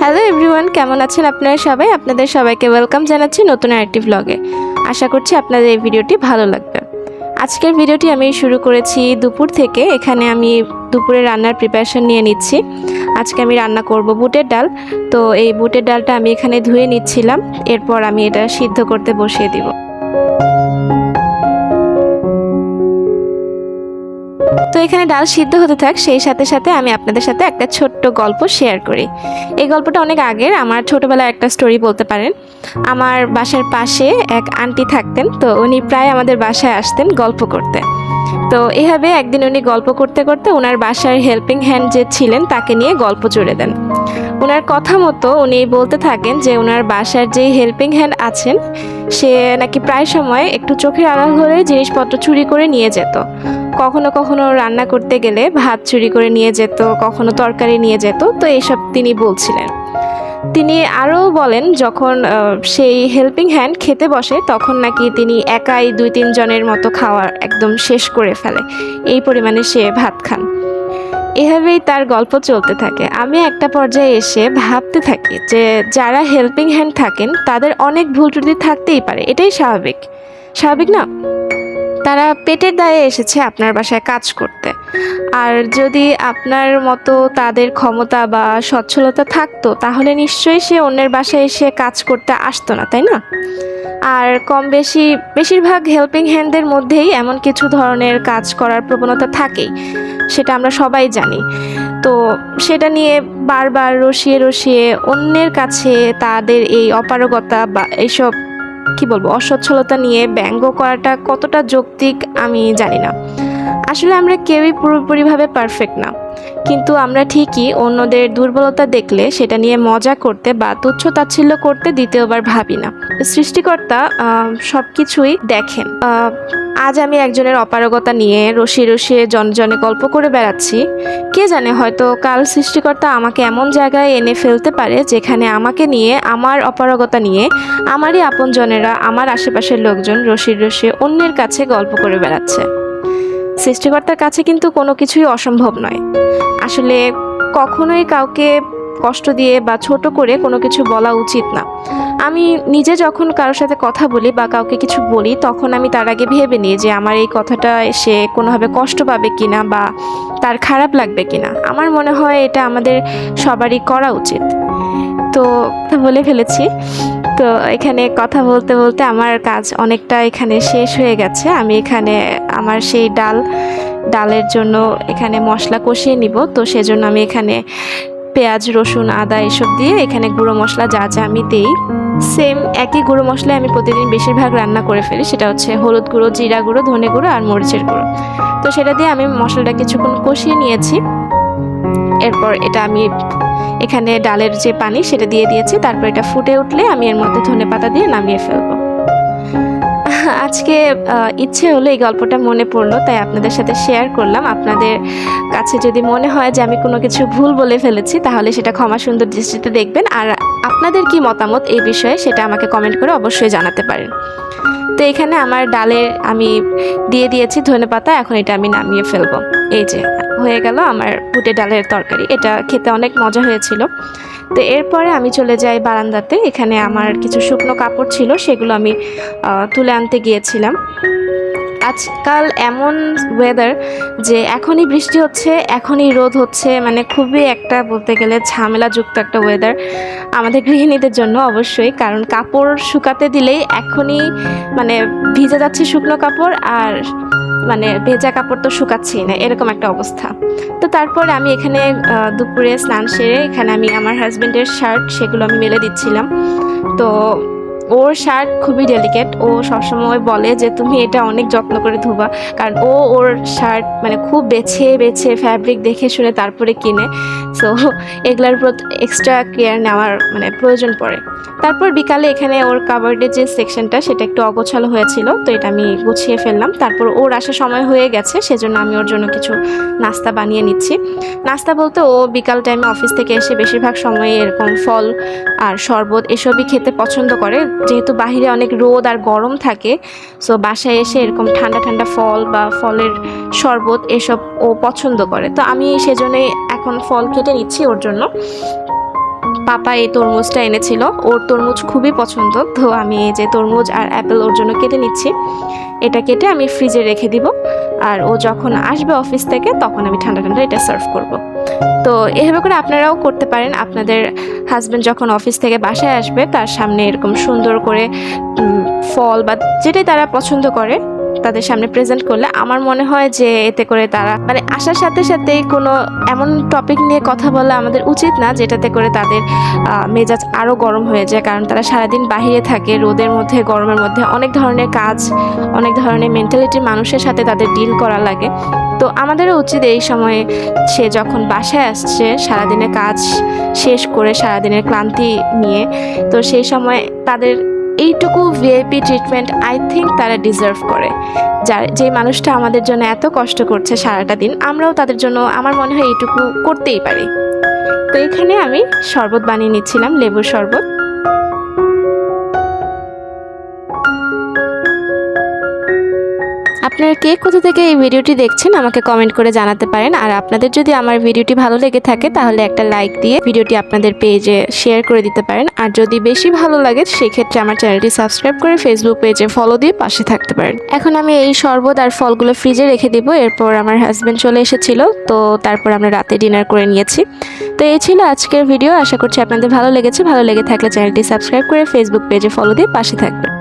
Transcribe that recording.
Hello everyone কেমন আছেন আপনারা সবাই? আপনাদের সবাইকে ওয়েলকাম জানাচ্ছি নতুন আরেকটি ভ্লগে আশা করছি আপনাদের এই ভিডিওটি ভালো লাগবে। আজকের ভিডিওটি আমি শুরু করেছি দুপুর থেকে। এখানে আমি দুপুরে রান্নার প্রিপারেশন নিয়ে নিচ্ছি। আজকে আমি রান্না করব বুটের ডাল। তো এই বুটের ডালটা আমি এখানে ধুয়ে নিচ্ছিলাম। এরপর আমি এটা সিদ্ধ করতে বসিয়ে দিব। তো এখানে ডাল সিদ্ধ হতে থাক, সেই সাথে সাথে আমি আপনাদের সাথে একটা ছোট্ট গল্প শেয়ার করি। এই গল্পটা অনেক আগের, আমার ছোটবেলার একটা স্টোরি বলতে পারেন। আমার বাসার পাশে এক আন্টি থাকতেন, তো উনি প্রায় আমাদের বাসায় আসতেন গল্প করতে। তো এভাবে একদিন উনি গল্প করতে করতে ওনার বাসার হেল্পিং হ্যান্ড যে ছিলেন, তাকে নিয়ে গল্প জুড়ে দেন। ওনার কথা মতো উনি বলতে থাকেন যে ওনার বাসার যে হেল্পিং হ্যান্ড আছেন, সে নাকি প্রায় সময় একটু চোখের আড়াল ধরে জিনিসপত্র চুরি করে নিয়ে যেত। কখনো কখনো রান্না করতে গেলে ভাত চুরি করে নিয়ে যেত, কখনো তরকারি নিয়ে যেত, তো এইসব তিনি বলছিলেন। তিনি আরও বলেন, যখন সেই হেল্পিং হ্যান্ড খেতে বসে, তখন নাকি তিনি একাই দুই তিন জনের মতো খাওয়ার একদম শেষ করে ফেলে। এই পরিমাণে সে ভাত খান। এভাবেই তার গল্প চলতে থাকে। আমি একটা পর্যায়ে এসে ভাবতে থাকি যে, যারা হেল্পিং হ্যান্ড থাকেন, তাদের অনেক ভুল ত্রুটি থাকতেই পারে। এটাই স্বাভাবিক। স্বাভাবিক না? তারা পেটের দায়ে এসেছে আপনার বাসায় কাজ করতে। আর যদি আপনার মতো তাদের ক্ষমতা বা সচ্ছলতা থাকতো, তাহলে নিশ্চয়ই সে অন্যের বাসায় এসে কাজ করতে আসতো না, তাই না? আর কম বেশি, বেশিরভাগ হেল্পিং হ্যান্ডদের মধ্যেই এমন কিছু ধরনের কাজ করার প্রবণতা থাকেই, সেটা আমরা সবাই জানি। তো সেটা নিয়ে বারবার রসিয়ে রসিয়ে অন্যের কাছে তাদের এই অপারগতা বা এইসব কি বলব অসচ্ছলতা নিয়ে ব্যঙ্গ করাটা কতটা যৌক্তিক আমি জানি না। আসলে আমরা কেউই পুরোপুরিভাবে পারফেক্ট না। কিন্তু আমরা ঠিকই অন্যদের দুর্বলতা দেখলে সেটা নিয়ে মজা করতে বা তুচ্ছ তাচ্ছিল্য করতে দ্বিতীয়বার ভাবি না। সৃষ্টিকর্তা সব কিছুই দেখেন। আজ আমি একজনের অপারগতা নিয়ে রসিয়ে রসিয়ে জনজনে গল্প করে বেড়াচ্ছি। কে জানে হয়তো কাল সৃষ্টিকর্তা আমাকে এমন জায়গায় এনে ফেলতে পারে যেখানে আমাকে নিয়ে, আমার অপারগতা নিয়ে আমারই আপনজনেরা, আমার আশেপাশের লোকজন রসিয়ে রসিয়ে অন্যের কাছে গল্প করে বেড়াচ্ছে। সৃষ্টিকর্তার কাছে কিন্তু কোনো কিছুই অসম্ভব নয়। আসলে কখনোই কাউকে কষ্ট দিয়ে বা ছোট করে কোনো কিছু বলা উচিত না। আমি নিজে যখন কারোর সাথে কথা বলি বা কাউকে কিছু বলি, তখন আমি তার আগে ভেবে নিই যে আমার এই কথাটা সে কোনোভাবে কষ্ট পাবে কি না বা তার খারাপ লাগবে কিনা। আমার মনে হয় এটা আমাদের সবারই করা উচিত। তো বলে ফেলেছি। তো এখানে কথা বলতে বলতে আমার কাজ অনেকটা এখানে শেষ হয়ে গেছে। আমি এখানে আমার সেই ডাল, ডালের জন্য এখানে মশলা কষিয়ে নিব। তো সেজন্য আমি এখানে পেঁয়াজ, রসুন, আদা এসব দিয়ে এখানে গুঁড়ো মশলা যা যা আমি দিই সেম একই গুঁড়ো মশলা আমি প্রতিদিন বেশিরভাগ রান্না করে ফেলি, সেটা হচ্ছে হলুদ গুঁড়ো, জিরা গুঁড়ো, ধনে গুঁড়ো আর মরিচের গুঁড়ো। তো সেটা দিয়ে আমি মশলাটা কিছুক্ষণ কষিয়ে নিয়েছি। এরপর এটা আমি এখানে ডালের যে পানি সেটা দিয়ে দিয়েছি, তারপর এটা ফুটে উঠলে আমি এর মধ্যে ধনে পাতা দিয়ে নামিয়ে ফেলব। আজকে ইচ্ছে হলো এই গল্পটা মনে পড়ল, তাই আপনাদের সাথে শেয়ার করলাম। আপনাদের কাছে যদি মনে হয় যে আমি কোনো কিছু ভুল বলে ফেলেছি, তাহলে সেটা ক্ষমা সুন্দর দৃষ্টিতে দেখবেন। আর আপনাদের কি মতামত এই বিষয়ে সেটা আমাকে কমেন্ট করে অবশ্যই জানাতে পারেন। তো এখানে আমার ডালে আমি দিয়ে দিয়েছি ধনে পাতা এখন এটা আমি নামিয়ে ফেলব। এই যে হয়ে গেল আমার বুটে ডালের তরকারি। এটা খেতে অনেক মজা হয়েছিল। তো এরপরে আমি চলে যাই বারান্দাতে। এখানে আমার কিছু শুকনো কাপড় ছিল, সেগুলো আমি তুলে আনতে গিয়েছিলাম। আজকাল এমন ওয়েদার যে এখনই বৃষ্টি হচ্ছে, এখনই রোদ হচ্ছে মানে খুবই একটা বলতে গেলে ঝামেলাযুক্ত একটা ওয়েদার আমাদের গৃহিণীদের জন্য অবশ্যই। কারণ কাপড় শুকাতে দিলেই এখনই মানে ভিজে যাচ্ছে শুকনো কাপড় আর মানে ভেজা কাপড় তো শুকাচ্ছেই না, এরকম একটা অবস্থা। তো তারপর আমি এখানে দুপুরে স্নান সেরে এখানে আমি আমার হাজব্যান্ডের শার্ট সেগুলো আমি মেলে দিচ্ছিলাম। তো ওর শার্ট খুবই ডেলিকেট ও সবসময় বলে যে, তুমি এটা অনেক যত্ন করে ধোবা। কারণ ও ওর শার্ট মানে খুব বেছে বেছে ফ্যাব্রিক দেখে শুনে তারপরে কিনে। সো এগুলার প্রতি এক্সট্রা কেয়ার নেওয়ার মানে প্রয়োজন পড়ে। তারপর বিকালে এখানে ওর কাবার্ডের যে সেকশনটা সেটা একটু অগোছালো হয়েছিল। তো এটা আমি গুছিয়ে ফেললাম। তারপর ওর আসার সময় হয়ে গেছে, সেজন্য আমি ওর জন্য কিছু নাস্তা বানিয়ে নিচ্ছি। নাস্তা বলতে ও বিকাল টাইমে অফিস থেকে এসে বেশিরভাগ সময় এরকম ফল আর শরবত এসবই খেতে পছন্দ করে। যেহেতু বাহিরে অনেক রোদ আর গরম থাকে সো বাসায় এসে এরকম ঠান্ডা ঠান্ডা ফল বা ফলের শরবত এসব ও পছন্দ করে। তো আমি সেজন্যই এখন ফল কেটে নিচ্ছি ওর জন্য। পাপা এই তরমুজটা এনেছিল। ওর তরমুজ খুবই পছন্দ। তো আমি এই যে তরমুজ আর অ্যাপেল ওর জন্য কেটে নিচ্ছি। এটা কেটে আমি ফ্রিজে রেখে দিব। আর ও যখন আসবে অফিস থেকে, তখন আমি ঠান্ডা ঠান্ডা এটা সার্ভ করব। তো এভাবে করে আপনারাও করতে পারেন। আপনাদের হাজব্যান্ড যখন অফিস থেকে বাসায় আসবে, তার সামনে এরকম সুন্দর করে ফল বা যেটাই তারা পছন্দ করে তাদের সামনে প্রেজেন্ট করলে আমার মনে হয় যে এতে করে তারা মানে আসার সাথে সাথে কোনো এমন টপিক নিয়ে কথা বলা আমাদের উচিত না, যেটাতে করে তাদের মেজাজ আরও গরম হয়ে যায়। কারণ তারা সারাদিন বাহিরে থাকে, রোদের মধ্যে, গরমের মধ্যে অনেক ধরনের কাজ, অনেক ধরনের মেন্টালিটির মানুষের সাথে তাদের ডিল করা লাগে। তো আমাদেরও উচিত এই সময়ে সে যখন বাসায় আসছে, সারাদিনের কাজ শেষ করে সারাদিনের ক্লান্তি নিয়ে, তো সেই সময় তাদের এইটুকু ভিআইপি ট্রিটমেন্ট আই থিঙ্ক তারা ডিজার্ভ করে। যার যে মানুষটা আমাদের জন্য এত কষ্ট করছে সারাটা দিন, আমরাও তাদের জন্য আমার মনে হয় এইটুকু করতেই পারি। তো এখানে আমি শরবত বানিয়ে নিচ্ছিলাম, লেবুর শরবত। আপনারা কে কোথা থেকে এই ভিডিওটি দেখছেন আমাকে কমেন্ট করে জানাতে পারেন। আর আপনাদের যদি আমার ভিডিওটি ভালো লেগে থাকে, তাহলে একটা লাইক দিয়ে ভিডিওটি আপনাদের পেজে শেয়ার করে দিতে পারেন। আর যদি বেশি ভালো লাগে, সেক্ষেত্রে আমার চ্যানেলটি সাবস্ক্রাইব করে ফেসবুক পেজে ফলো দিয়ে পাশে থাকতে পারেন। এখন আমি এই শরবত আর ফলগুলো ফ্রিজে রেখে দিব। এরপর আমার হাজব্যান্ড চলে এসেছিল, তো তারপর আমরা রাতে ডিনার করে নিয়েছি। তো এই ছিল আজকের ভিডিও আশা করছি আপনাদের ভালো লেগেছে। ভালো লেগে থাকলে চ্যানেলটি সাবস্ক্রাইব করে ফেসবুক পেজে ফলো দিয়ে পাশে থাকবেন।